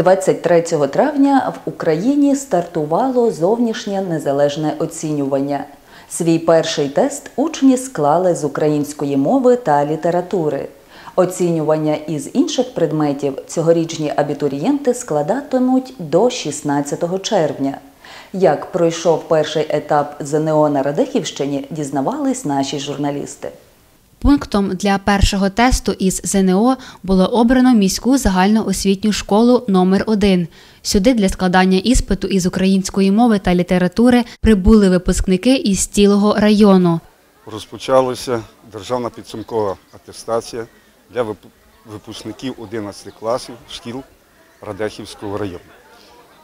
23 травня в Україні стартувало зовнішнє незалежне оцінювання. Свій перший тест учні склали з української мови та літератури. Оцінювання із інших предметів цьогорічні абітурієнти складатимуть до 16 червня. Як пройшов перший етап ЗНО на Радехівщині, дізнавались наші журналісти. Пунктом для першого тесту із ЗНО було обрано міську загальноосвітню школу номер 1 Сюди для складання іспиту із української мови та літератури прибули випускники із цілого району. розпочалася державна підсумкова атестація для випускників 11 класів шкіл Радехівського району.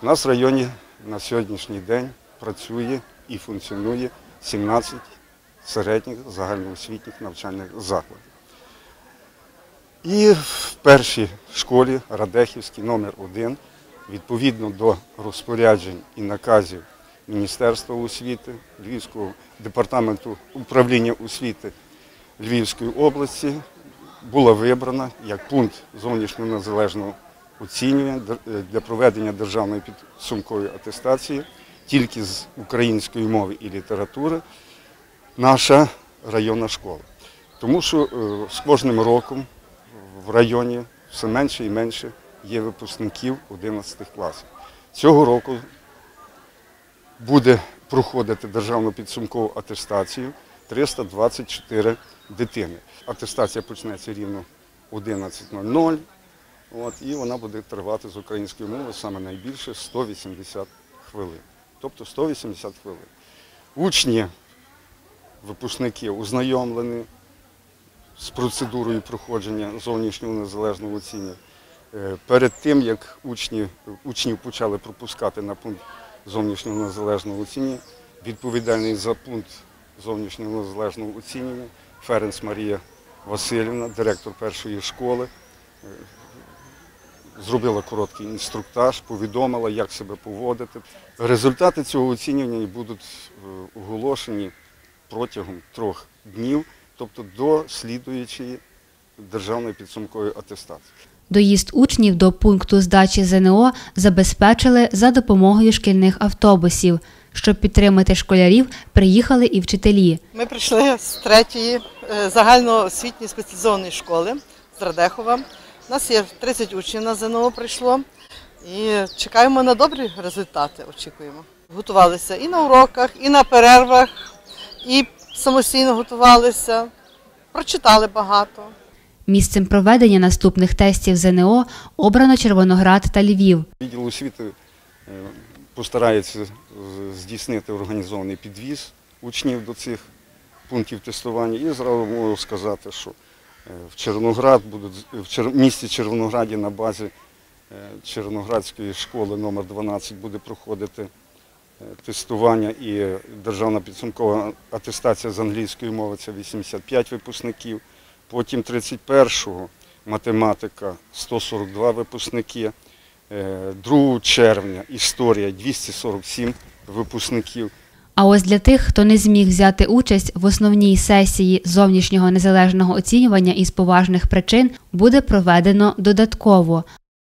У нас в районі на сьогоднішній день працює і функціонує 17 середніх загальноосвітніх навчальних закладів. І в першій школі Радехівській номер 1 відповідно до розпоряджень і наказів Міністерства освіти, Львівського департаменту управління освіти Львівської області була вибрана як пункт зовнішнього незалежного оцінювання е, для проведення державної підсумкової атестації тільки з української мови і літератури наша районна школа. Тому що е, з кожним роком в районі все менше і менше є випускників 11 класів. Цього року буде проходити державну підсумкову атестацію 324 дитини. Атестація почнеться рівно 11.00, от, і вона буде тривати з української мови саме найбільше 180 хвилин. Тобто 180 хвилин. Учні, випускники ознайомлені з процедурою проходження зовнішнього незалежного оцінювання. Е, Перед тим, як учні, учнів почали пропускати на пункт зовнішнього незалежного оцінювання, відповідальний за пункт зовнішнього незалежного оцінювання Ференц Марія Васильівна, директор першої школи, е, зробила короткий інструктаж, повідомила, як себе поводити. Результати цього оцінювання будуть е, оголошені протягом трьох днів, тобто до слідуючої державної підсумкової атестації. Доїзд учнів до пункту здачі ЗНО забезпечили за допомогою шкільних автобусів. Щоб підтримати школярів, приїхали і вчителі. Ми прийшли з третьої е, загальноосвітньої спеціалізованої школи з Радехова. У нас є 30 учнів на ЗНО прийшло і чекаємо на добрі результати. Очікуємо. Готувалися і на уроках, і на перервах, і самостійно готувалися, прочитали багато. Місцем проведення наступних тестів ЗНО обрано Червоноград та Львів. Відділ освіти е, постарається здійснити організований підвіз учнів до цих пунктів тестування. І зразу можу сказати, що е, в Червоноград будуть в місті Червонограді на базі е, Червоноградської школи номер 12 буде проходити тестування і державна підсумкова атестація з англійської мови це 85 випускників. Потім 31-го математика 142 випускники. Е, 2 червня історія 247 випускників. А ось для тих, хто не зміг взяти участь в основній сесії зовнішнього незалежного оцінювання із поважних причин, буде проведено додатково.